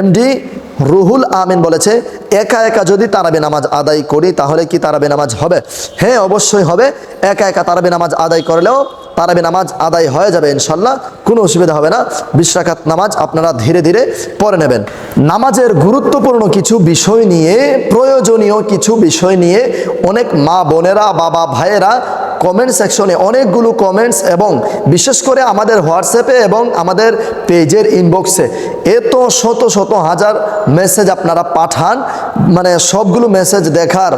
MD Ruhul Amin বলেছে, একা একা যদি তারাবি নামাজ আদায় করি তাহলে কি তারাবি নামাজ হবে? হ্যাঁ অবশ্যই হবে। একা একা তারাবি নামাজ আদায় করলেও তারাবি নামাজ আদায় হয়ে যাবে ইনশাল্লাহ কোনো অসুবিধা হবে না। বিশ্বরাকাত নামাজ আপনারা ধীরে ধীরে পড়ে নেবেন। নামাজের গুরুত্বপূর্ণ কিছু বিষয় নিয়ে, প্রয়োজনীয় কিছু বিষয় নিয়ে অনেক মা বোনেরা, বাবা ভাইয়েরা কমেন্ট সেকশনে অনেকগুলো কমেন্টস এবং বিশেষ করে আমাদের হোয়াটসঅ্যাপে এবং আমাদের পেজের ইনবক্সে এত শত শত হাজার মেসেজ আপনারা পাঠান মানে সবগুলো মেসেজ দেখার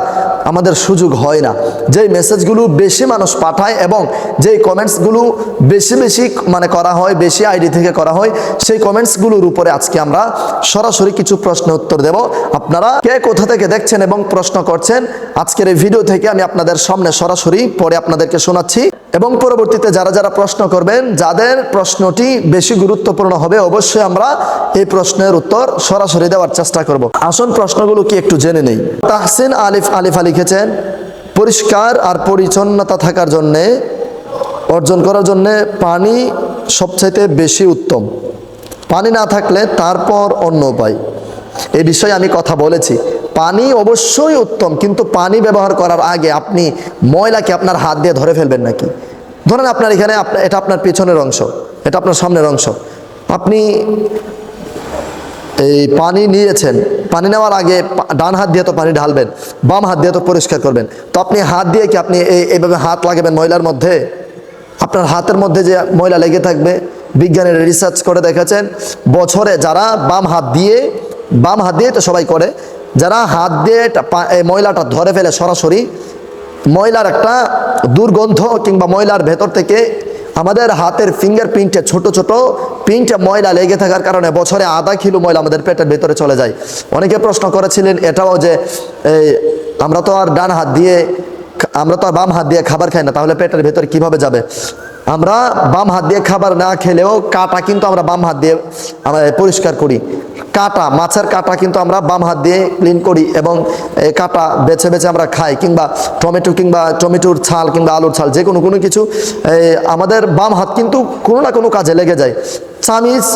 আমাদের সুযোগ হয় না। যেই মেসেজগুলো বেশি মানুষ পাঠায় এবং যেই কমেন্টসগুলো বেশি বেশি মানে করা হয়, বেশি আইডি থেকে করা হয়, সেই কমেন্টসগুলোর উপরে আজকে আমরা সরাসরি কিছু প্রশ্ন উত্তর দেব। আপনারা কে কোথা থেকে দেখছেন এবং প্রশ্ন করছেন, আজকের এই ভিডিও থেকে আমি আপনাদের সামনে সরাসরি পরে আপনাদেরকে শোনাচ্ছি। এবং পরবর্তীতে যারা যারা প্রশ্ন করবেন, যাদের প্রশ্নটি বেশি গুরুত্বপূর্ণ হবে, অবশ্যই আমরা এই প্রশ্নের উত্তর সরাসরি দেওয়ার চেষ্টা করব। আসল প্রশ্নগুলো কি একটু জেনে নেই। তাহসিন আলিফ আলিফা লিখেছেন, পরিষ্কার আর পরিচ্ছন্নতা থাকার জন্যে অর্জন করার জন্যে পানি সবচাইতে বেশি উত্তম। পানি না থাকলে তারপর অন্য উপায়। এই বিষয়ে আমি কথা বলেছি। পানি অবশ্যই উত্তম, কিন্তু পানি ব্যবহার করার আগে আপনি ময়লাকে আপনার হাত দিয়ে ধরে ফেলবেন নাকি? ধরেন আপনার এখানে এটা আপনার পেছনের অংশ, এটা আপনার সামনের অংশ। আপনি এই পানি নিয়েছেন, পানি নেওয়ার আগে ডান হাত দিয়ে তো পানি ঢালবেন, বাম হাত দিয়ে তো পরিষ্কার করবেন। তো আপনি হাত দিয়ে কি আপনি এই এইভাবে হাত লাগাবেন ময়লার মধ্যে? আপনার হাতের মধ্যে যে ময়লা লেগে থাকবে, বিজ্ঞানীরা রিসার্চ করে দেখেছেন, বছরে যারা বাম হাত দিয়ে, বাম হাত দিয়ে তো সবাই করে, যারা হাত দিয়ে ময়লাটা ধরে ফেলে সরাসরি, ময়লার একটা দুর্গন্ধ কিংবা ময়লার ভেতর থেকে আমাদের হাতের ফিঙ্গার প্রিন্টে ছোট ছোট প্রিন্টে ময়লা লেগে থাকার কারণে বছরে আধা কিলো ময়লা আমাদের পেটের ভেতরে চলে যায়। অনেকে প্রশ্ন করেছিলেন, এটাও যে আমরা তো আর ডান হাত দিয়ে আমরা তো আর বাম হাত দিয়ে খাবার খাই না তাহলে পেটের ভেতরে কীভাবে যাবে? আমরা বাম হাত দিয়ে খাবার না খেলেও কাটা কিন্তু আমরা বাম হাত দিয়ে, আমরা পরিষ্কার করি। কাটা, মাছের কাটা কিন্তু আমরা বাম হাত দিয়ে ক্লিন করি এবং কাটা বেছে বেছে আমরা খাই কিংবা টমেটো কিংবা টমেটোর ছাল কিংবা আলুর ছাল, যে কোনো কোনো কিছু আমাদের বাম হাত কিন্তু কোনো না কোনো কাজে লেগে যায়। চামিচ,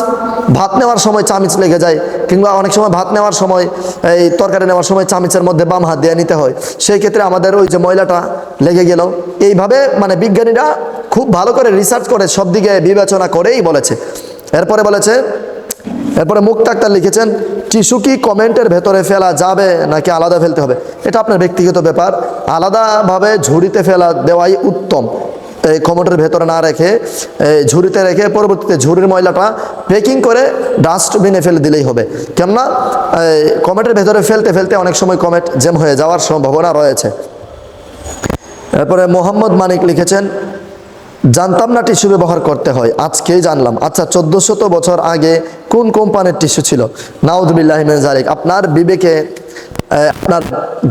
ভাত নেওয়ার সময় চামিচ লেগে যায় কিংবা অনেক সময় ভাত নেওয়ার সময়, এই তরকারি নেওয়ার সময় চামিচের মধ্যে বাম হাত দিয়ে নিতে হয়। সেই ক্ষেত্রে আমাদের ওই যে ময়লাটা লেগে গেল। এইভাবে মানে বিজ্ঞানীরা খুব ভালো করে রিসার্চ করে, সব দিকে বিবেচনা করেই বলেছে। এরপরে বলেছে, এরপরে মুক্তা আক্তার লিখেছেন, টিস্যু কি কমেন্টের ভেতরে ফেলা যাবে নাকি আলাদা ফেলতে হবে? এটা আপনার ব্যক্তিগত ব্যাপার। আলাদাভাবে ঝুড়িতে ফেলা দেওয়াই উত্তম। এই কমেন্টের ভেতরে না রেখে ঝুড়িতে রেখে পরবর্তীতে ঝুড়ির ময়লাটা প্যাকিং করে ডাস্টবিনে ফেলে দিলেই হবে। কেননা কমেন্টের ভেতরে ফেলতে ফেলতে অনেক সময় কমেন্ট জ্যাম হয়ে যাওয়ার সম্ভাবনা রয়েছে। এরপরে মোহাম্মদ মানিক লিখেছেন জানতাম না টিস্যু ব্যবহার করতে হয়, আজকেই জানলাম। আচ্ছা চোদ্দ শত বছর আগে কোন কোম্পানির টিস্যু ছিল? নাউদুবিল্লাহিমেন জারিক আপনার বিবেকে আপনার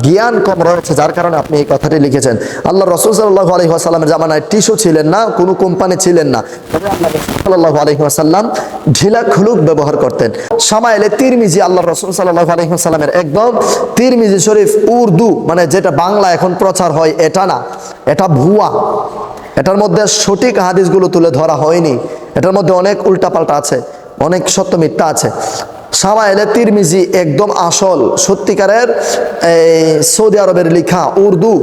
জ্ঞান কম রয়েছে, যার কারণে আপনি এই কথাটি লিখেছেন। আল্লাহ রসুল সাল্লাহ আলহিহাসাল্লামের জামানায় টিস্যু ছিলেন না, কোনো কোম্পানি ছিলেন না। তবে আল্লাহ সাল্লাহ আলহিহাসাল্লাম ঢিলা খুলুক ব্যবহার করতেন। সামাইলে তিরমিজি আল্লাহ রসুল সাল্লাহ আলহিহাসাল্লামের একদম তিরমিজি শরীফ উর্দু মানে যেটা বাংলা এখন প্রচার হয়, এটা না, এটা ভুয়া। এটার মধ্যে সঠিক হাদিসগুলো তুলে ধরা হয়নি। এটার মধ্যে অনেক উল্টাপাল্টা আছে, অনেক সত্য মিথ্যা আছে। সামাইলে তিরমিজি একদম আসল, সত্যিকারের, এই সৌদি আরবের লেখা উর্দু।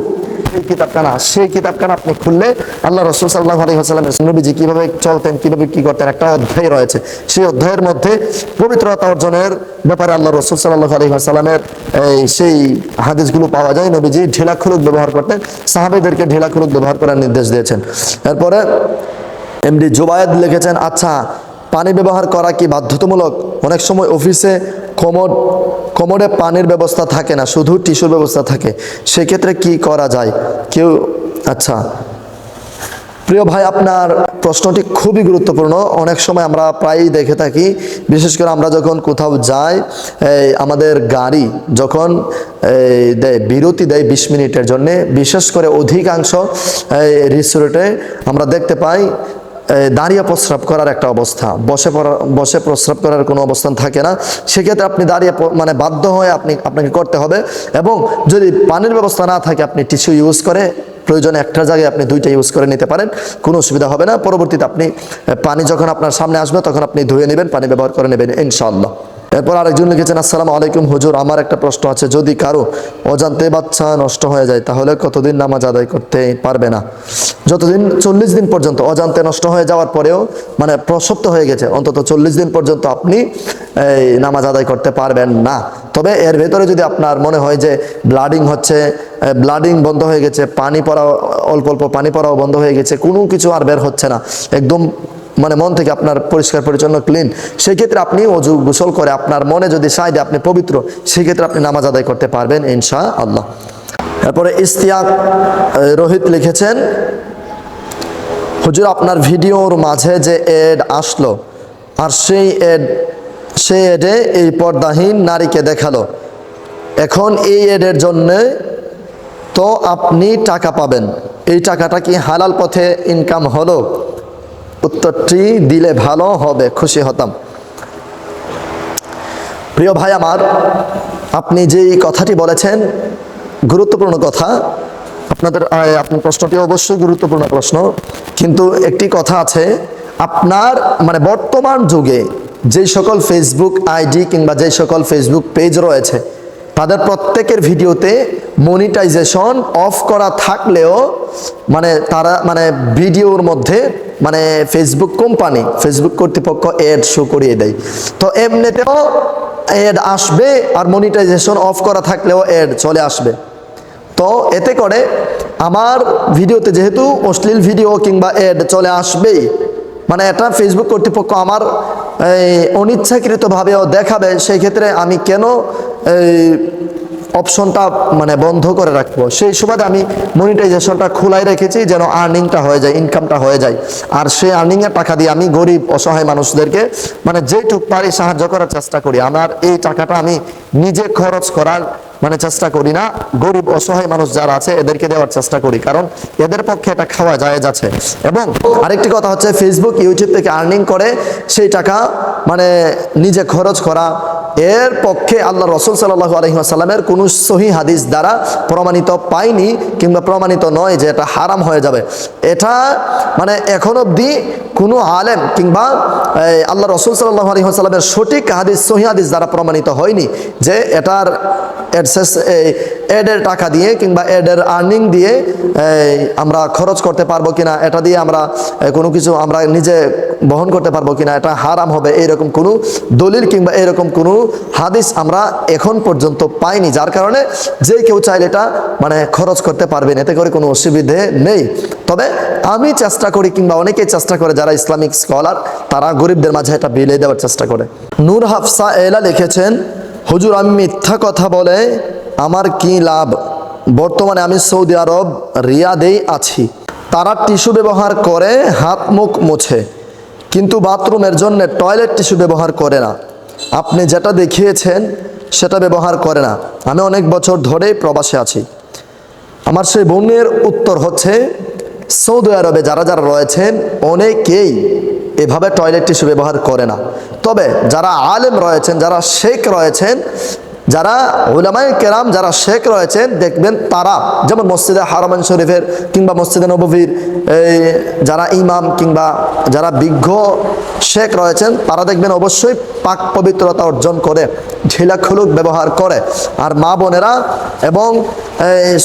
সেই কিতাবখানা সেই কিতাবখানা আপনি খুললে আল্লাহ রসুল সাল্লাহ আলী হাসালামের নবীজি কীভাবে চলতেন, কীভাবে কী করতেন, একটা অধ্যায় রয়েছে। সেই অধ্যায়ের মধ্যে পবিত্রতা অর্জনের ব্যাপারে আল্লাহ রসুল সাল্লাহ আলী হাসালামের এই সেই হাদিসগুলো পাওয়া যায়। নবীজি ঢিলা খুলুক ব্যবহার করতেন, সাহাবেদেরকে ঢিলা খুলুক ব্যবহার করার নির্দেশ দিয়েছেন। এরপরে এমডি জুবায়েদ লিখেছেন আচ্ছা পানি ব্যবহার করা কি বাধ্যতামূলক? অনেক সময় অফিসে কমোড কোমরে পানির ব্যবস্থা থাকে না, শুধু টিস্যুর ব্যবস্থা থাকে। সেক্ষেত্রে কি করা যায়? কেউ আচ্ছা। প্রিয় ভাই, আপনার প্রশ্নটি খুবই গুরুত্বপূর্ণ। অনেক সময় আমরা প্রায়ই দেখে থাকি, বিশেষ করে আমরা যখন কোথাও যাই আমাদের গাড়ি যখন দেয়, বিরতি দেয় বিশ মিনিটের জন্যে, বিশেষ করে অধিকাংশ রিসোর্টে আমরা দেখতে পাই দাঁড়িয়ে প্রস্রাব করার একটা অবস্থা। বসে পড়া- বসে প্রস্রাব করার কোনো অবস্থান থাকে না। সেক্ষেত্রে আপনি দাঁড়িয়ে মানে বাধ্য হয়ে আপনি, আপনাকে করতে হবে এবং যদি পানির ব্যবস্থা না থাকে, আপনি টিস্যু ইউজ করে প্রয়োজনে একটা জায়গায় আপনি দুইটা ইউজ করে নিতে পারেন। কোনো অসুবিধা হবে না। পরবর্তীতে আপনি পানি যখন আপনার সামনে আসবে, তখন আপনি ধুয়ে নেবেন, পানি ব্যবহার করে নেবেন, ইনশাআল্লাহ। এরপর আরেকজন লিখেছেন, আসসালামু আলাইকুম হুজুর, আমার একটা প্রশ্ন আছে। যদি কারও অজান্তে বাচ্চা নষ্ট হয়ে যায়, তাহলে কতদিন নামাজ আদায় করতে পারবে না? যতদিন, চল্লিশ দিন পর্যন্ত অজান্তে নষ্ট হয়ে যাওয়ার পরেও মানে প্রসব তো হয়ে গেছে, অন্তত চল্লিশ দিন পর্যন্ত আপনি এই নামাজ আদায় করতে পারবেন না। তবে এর ভেতরে যদি আপনার মনে হয় যে ব্লাডিং হচ্ছে ব্লাডিং বন্ধ হয়ে গেছে, পানি পড়া, অল্প অল্প পানি পড়াও বন্ধ হয়ে গেছে, কোনো কিছু আর বের হচ্ছে না, একদম মানে মন থেকে আপনার পরিষ্কার পরিচ্ছন্ন ক্লিন সেক্ষেত্রে আপনি অজু গোসল করে আপনার মনে যদি সাইডে আপনি পবিত্র, সেক্ষেত্রে আপনি নামাজ আদায় করতে পারবেন ইনশা আল্লাহ তারপরে ইস্তিয়াক রোহিত লিখেছেন, হুজুর, আপনার ভিডিওর মাঝে যে এড আসলো আর সেই এড সেই এডে এই পর্দাহীন নারীকে দেখাল, এখন এই এডের জন্যে তো আপনি টাকা পাবেন। এই টাকাটা কি হালাল পথে ইনকাম হলো? উত্তরটি দিলে ভালো হবে, খুশি হতাম। প্রিয় ভাই আমার, আপনি যেই কথাটি বলেছেন, গুরুত্বপূর্ণ কথা। আপনাদের আপনার প্রশ্নটি অবশ্যই গুরুত্বপূর্ণ প্রশ্ন। কিন্তু একটি কথা আছে, আপনার মানে বর্তমান যুগে যেই সকল ফেসবুক আইডি কিংবা যেই সকল ফেসবুক পেজ রয়েছে, তাদের প্রত্যেকের ভিডিওতে মনিটাইজেশন অফ করা থাকলেও মানে তারা মানে ভিডিওর মধ্যে মানে ফেসবুক কোম্পানি ফেসবুক কর্তৃপক্ষ এড শো করিয়ে দেয়। তো এমনিতেও এড আসবে আর মনিটাইজেশন অফ করা থাকলেও এড চলে আসবে। তো এতে করে আমার ভিডিওতে যেহেতু অশ্লীল ভিডিও কিংবা এড চলে আসবেই মানে এটা ফেসবুক কর্তৃপক্ষ আমার অনিচ্ছাকৃতভাবেও দেখাবে, সেই ক্ষেত্রে আমি কেন অপশনটা মানে বন্ধ করে রাখব। সেই সুবাদে আমি মনিটাইজেশনটা খোলাই রেখেছি যেন আর্নিংটা হয়ে যায় ইনকামটা হয়ে যায়। আর সেই আর্নিংয়ের টাকা দিয়ে আমি গরিব, অসহায় মানুষদেরকে মানে যেটুক পারি সাহায্য করার চেষ্টা করি। আমার এই টাকাটা আমি নিজে খরচ করার মানে চেষ্টা করি না। গরিব, অসহায় মানুষ যারা আছে, এদেরকে দেওয়ার চেষ্টা করি। কারণ এদের পক্ষে এটা খাওয়া যায় যাচ্ছে। এবং আরেকটি কথা হচ্ছে ফেসবুক ইউটিউব থেকে আর্নিং করে সেই টাকা মানে নিজে খরচ করা এর পক্ষে আল্লাহ রসুল সাল্লাহ আলহিহাসাল্লামের কোনো সহি হাদিস দ্বারা প্রমাণিত পায়নি কিংবা প্রমাণিত নয় যে এটা হারাম হয়ে যাবে। এটা মানে এখন অবধি কোনো আলেম কিংবা আল্লাহ রসুল সাল্লাহ আলহিহাসাল্লামের সঠিক হাদিস, সহি হাদিস দ্বারা প্রমাণিত হয়নি যে এটার অ্যাডসেস এডের টাকা দিয়ে কিংবা এডের আর্নিং দিয়ে আমরা খরচ করতে পারব কিনা, এটা দিয়ে আমরা কোনো কিছু আমরা নিজে বহন করতে পারব কিনা, এটা হারাম হবে এইরকম কোনো দলিল কিংবা এরকম কোনো হাদিস আমরা এখন পর্যন্ত পাইনি, যার কারণে যে কেউ চাইলে এটা মানে খরচ করতে পারবেন, এতে করে কোনো অসুবিধে নেই। তবে আমি চেষ্টা করি কিংবা অনেকেই চেষ্টা করে, যারা ইসলামিক স্কলার, তারা গরিবদের মাঝে এটা বিলিয়ে দেওয়ার চেষ্টা করে। নূর হাফসা এলা লিখেছেন, হুজুর, আমি মিথ্যা কথা বলে আমার কি লাভ? বর্তমানে আমি সৌদি আরব রিয়াদেই আছি। তারা টিস্যু ব্যবহার করে হাত মুখ মুছে। কিন্তু বাথরুমের জন্য টয়লেট টিস্যু ব্যবহার করে না। আপনি যেটা দেখিয়েছেন, সেটা ব্যবহার করে না। আমি অনেক বছর ধরেই প্রবাসে আছি। আমার সেই বোনের উত্তর হচ্ছে, সৌদি আরবে যারা যারা রয়েছেন, অনেকেই এভাবে টয়লেট টিস্যু ব্যবহার করে না। তবে যারা আলেম রয়েছেন, যারা শেখ রয়েছেন যারা উলামাই কেরাম, যারা শেখ রয়েছেন, দেখবেন তারা যেমন মসজিদে হারমান শরীফের কিংবা মসজিদে নববীর, এই যারা ইমাম কিংবা যারা বিজ্ঞ শেখ রয়েছেন, তারা দেখবেন অবশ্যই পাক পবিত্রতা অর্জন করে, ঢিলা খুলুক ব্যবহার করে। আর মা বোনেরা এবং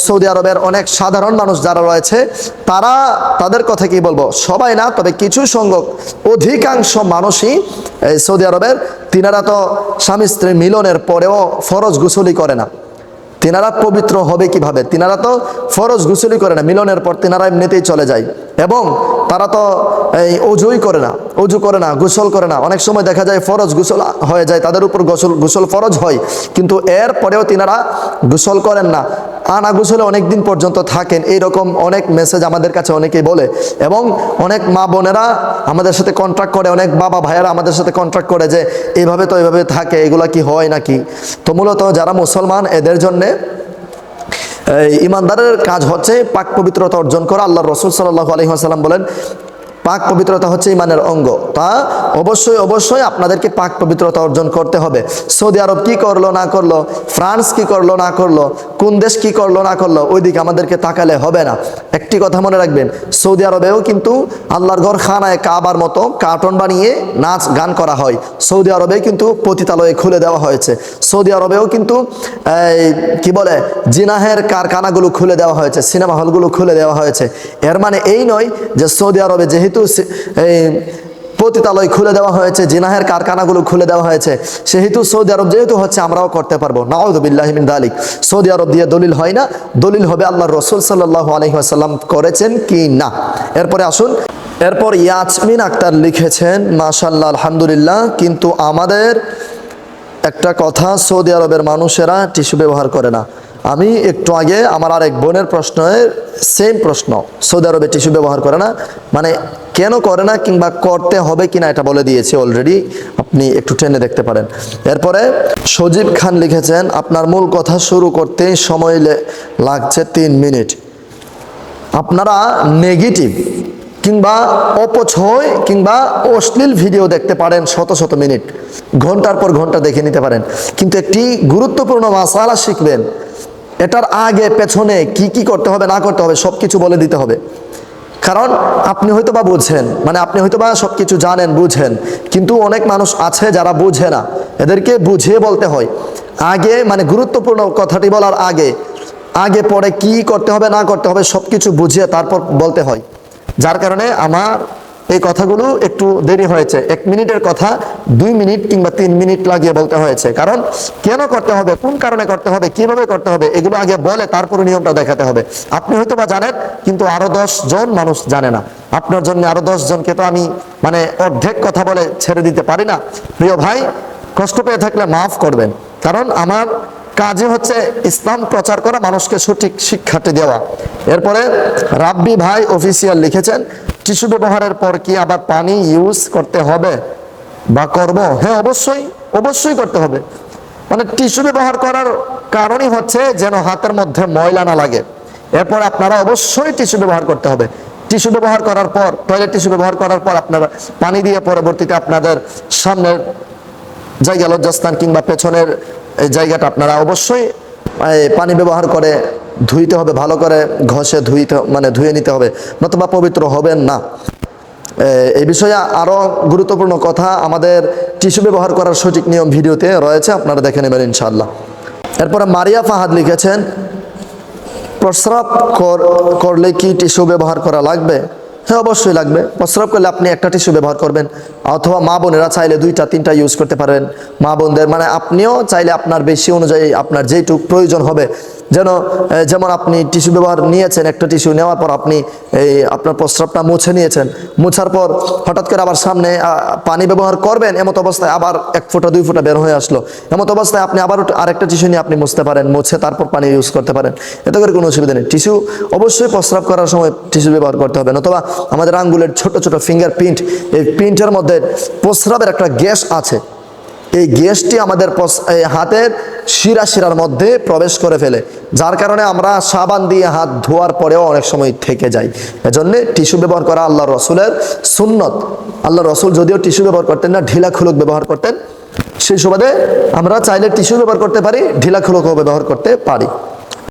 সৌদি আরবের অনেক সাধারণ মানুষ যারা রয়েছে, তারা তাদের কথা কি বলব? সবাই না, তবে কিছু সংখ্যক অধিকাংশ মানুষই সৌদি আরবের তিনারা তো স্বামী স্ত্রী মিলনের পরেও ফরজ গুসলি করে না। তিনারা পবিত্র হবে কীভাবে? তিনারা তো ফরজ গুসলি করে না। মিলনের পর তিনারা এমনিতেই চলে যায়। এবং তারা তো এই অজুই করে না, অজু করে না, গোসল করে না। অনেক সময় দেখা যায় ফরজ গোসল হয়ে যায়, তাদের উপর গোসল গোসল ফরজ হয়। কিন্তু এর পরেও তিনারা গোসল করেন না। আনা গোসলে অনেক দিন পর্যন্ত থাকেন। এইরকম অনেক মেসেজ আমাদের কাছে অনেকেই বলে। এবং অনেক মা বোনেরা আমাদের সাথে কন্ট্রাক্ট করে, অনেক বাবা ভাইয়েরা আমাদের সাথে কন্ট্রাক্ট করে যে, এইভাবে তো এইভাবে থাকে, এগুলা কি হয় নাকি? তো মূলত যারা মুসলমান, এদের জন্যে ইমানদারের কাজ হচ্ছে পাক পবিত্রতা অর্জন করা। আল্লাহ রসুল সাল্লাহ আলহিহাসাল্লাম বলেন পাক পবিত্রতা হচ্ছে ইমানের অঙ্গ। তা অবশ্যই অবশ্যই আপনাদেরকে পাক পবিত্রতা অর্জন করতে হবে। সৌদি আরব কি করল, না করল? ফ্রান্স কি করল, না করল? কোন দেশ কি করল, না করল? ওইদিকে আমাদেরকে তাকালে হবে না। একটি কথা মনে রাখবেন, সৌদি আরবেও কিন্তু আল্লাহর ঘর খানায় কাবার মতো কার্টন বানিয়ে নাচ গান করা হয়। সৌদি আরবে কিন্তু পতিতালয়ে খুলে দেওয়া হয়েছে। সৌদি আরবেও কিন্তু কি বলে, জিনাহের কারখানাগুলো খুলে দেওয়া হয়েছে, সিনেমা হলগুলো খুলে দেওয়া হয়েছে। এর মানে এই নয় যে সৌদি আরবে যেহেতু এই পতিতালয় খুলে দেওয়া হয়েছে, জিনাহের কারখানাগুলো খুলে দেওয়া হয়েছে, সেহেতু সৌদি আরব যেহেতু হচ্ছে আমরাও করতে পারব। নাউদুবিল্লাহিমিন দালিক। সৌদি আরব দিয়ে দলিল হয় না, দলিল হবে আল্লাহ রসুল সাল্লাহ আলহিহাসাল্লাম করেছেন কি না। এরপরে আসুন, এরপর ইয়াসমিন আক্তার লিখেছেন মাশাল্লাহ আলহামদুলিল্লাহ, কিন্তু আমাদের একটা কথা সৌদি আরবের মানুষেরা টিস্যু ব্যবহার করে না। আমি একটু আগে আমার আরেক বোনের প্রশ্নের সেম প্রশ্ন। সৌদি আরবে টিস্যু ব্যবহার করে না। মানে কেন করে না কিংবা করতে হবে কিনা এটা বলে দিয়েছি অলরেডি আপনি একটু ট্রেনে দেখতে পারেন। এরপরে সজীব খান লিখেছেন, আপনার মূল কথা শুরু করতেই সময় লাগছে তিন মিনিট। আপনারা নেগেটিভ কিংবা অপছয় কিংবা অশ্লীল ভিডিও দেখতে পারেন শত শত মিনিট। ঘণ্টার পর ঘণ্টা দেখে নিতে পারেন। কিন্তু একটি গুরুত্বপূর্ণ মাসালা শিখবেন। এটার আগে, পেছনে কি কি করতে হবে, না করতে হবে সব কিছু বলে দিতে হবে। কারণ আপনি হয়তো বা বুঝেন মানে আপনি হয়তো বা সব কিছু জানেন, বুঝেন, কিন্তু অনেক মানুষ আছে যারা বুঝে না। এদেরকে বুঝিয়ে বলতে হয়। আগে মানে গুরুত্বপূর্ণ কথাটি বলার আগে আগে পরে কি করতে হবে, না করতে হবে সব কিছু বুঝিয়ে তারপর বলতে হয়। যার কারণে আমার এই কথাগুলো একটু দেরি হয়েছে। এক মিনিটের কথা, দুই মিনিট কিংবা তিন মিনিট লাগিয়ে বলতে হয়েছে। কারণ কেন করতে হবে, কোন কারণে করতে হবে, কীভাবে করতে হবে, এগুলো আগে বলে তারপরে নিয়মটা দেখাতে হবে। আপনি হয়তো বা জানেন, কিন্তু আরও দশ জন মানুষ জানে না। আপনার জন্য আরও দশ জনকে তো আমি মানে অর্ধেক কথা বলে ছেড়ে দিতে পারি না। প্রিয় ভাই, কষ্ট পেয়ে থাকলে মাফ করবেন। কারণ আমার কাজে হচ্ছে ইসলাম প্রচার করা, মানুষকে সঠিক শিক্ষাটি দেওয়া। এরপরে রাব্বি ভাই অফিসিয়াল লিখেছেন টিস্যু ব্যবহারের পর কি আবার পানি ইউজ করতে হবে? বা করব? হ্যাঁ অবশ্যই অবশ্যই করতে হবে। মানে টিস্যু ব্যবহার করার কারণই হচ্ছে যেন হাতের মধ্যে ময়লা না লাগে। এরপর আপনারা অবশ্যই টিস্যু ব্যবহার করতে হবে। টিস্যু ব্যবহার করার পর টয়লেট টিস্যু ব্যবহার করার পর আপনারা পানি দিয়ে পরবর্তীতে আপনাদের সামনের জায়গা, লজ্জাস্থান কিংবা পেছনের জায়গাটা আপনারা অবশ্যই পানি ব্যবহার করে ধুইতে হবে, ভালো করে ঘষে ধুইতে মানে ধুয়ে নিতে হবে। নতুবা পবিত্র হবেন না। এই বিষয়ে আরও গুরুত্বপূর্ণ কথা আমাদের টিস্যু ব্যবহার করার সঠিক নিয়ম ভিডিওতে রয়েছে, আপনারা দেখে নেবেন ইনশাল্লাহ এরপরে মারিয়া ফাহাদ লিখেছেন, প্রস্রাব কর- করলে কি টিস্যু ব্যবহার করা লাগবে? হ্যাঁ অবশ্যই লাগবে। প্রস্রাব করলে আপনি একটা টিস্যু ব্যবহার করবেন, অথবা মা বোনেরা চাইলে দুইটা, তিনটা ইউজ করতে পারেন মা বোনদের মানে আপনিও চাইলে আপনার বেশি অনুযায়ী আপনার যেইটুক প্রয়োজন হবে যেন যেমন আপনি টিস্যু ব্যবহার নিয়েছেন, একটা টিস্যু নেওয়ার পর আপনি, এই আপনার প্রস্রাবটা মুছে নিয়েছেন। মুছার পর হঠাৎ করে আবার সামনে পানি ব্যবহার করবেন, এমত অবস্থায় আবার এক ফোঁটা, দুই ফোঁটা বের হয়ে আসলো। এমত অবস্থায় আপনি আবার আরেকটা টিস্যু নিয়ে আপনি মুছতে পারেন, মুছে তারপর পানি ইউজ করতে পারেন। এতে করে কোনো অসুবিধা নেই। টিস্যু অবশ্যই প্রস্রাব করার সময় টিস্যু ব্যবহার করতে হবে, নতুবা আমাদের আঙ্গুলের ছোট ছোট ফিঙ্গার প্রিন্ট এই প্রিন্টের মধ্যে প্রস্রাবের একটা গ্যাস আছে। এই গ্যাসটি আমাদের হাতের শিরা শিরার মধ্যে প্রবেশ করে ফেলে। যার কারণে আমরা সাবান দিয়ে হাত ধোয়ার পরেও অনেক সময় থেকে যাই। এজন্য টিস্যু ব্যবহার করা আল্লাহ রসুলের সুন্নত। আল্লাহ রসুল যদিও টিস্যু ব্যবহার করতেন না, ঢিলা খুলুক ব্যবহার করতেন। সেই সুবাদে আমরা চাইলে টিস্যু ব্যবহার করতে পারি, ঢিলা খুলুকও ব্যবহার করতে পারি।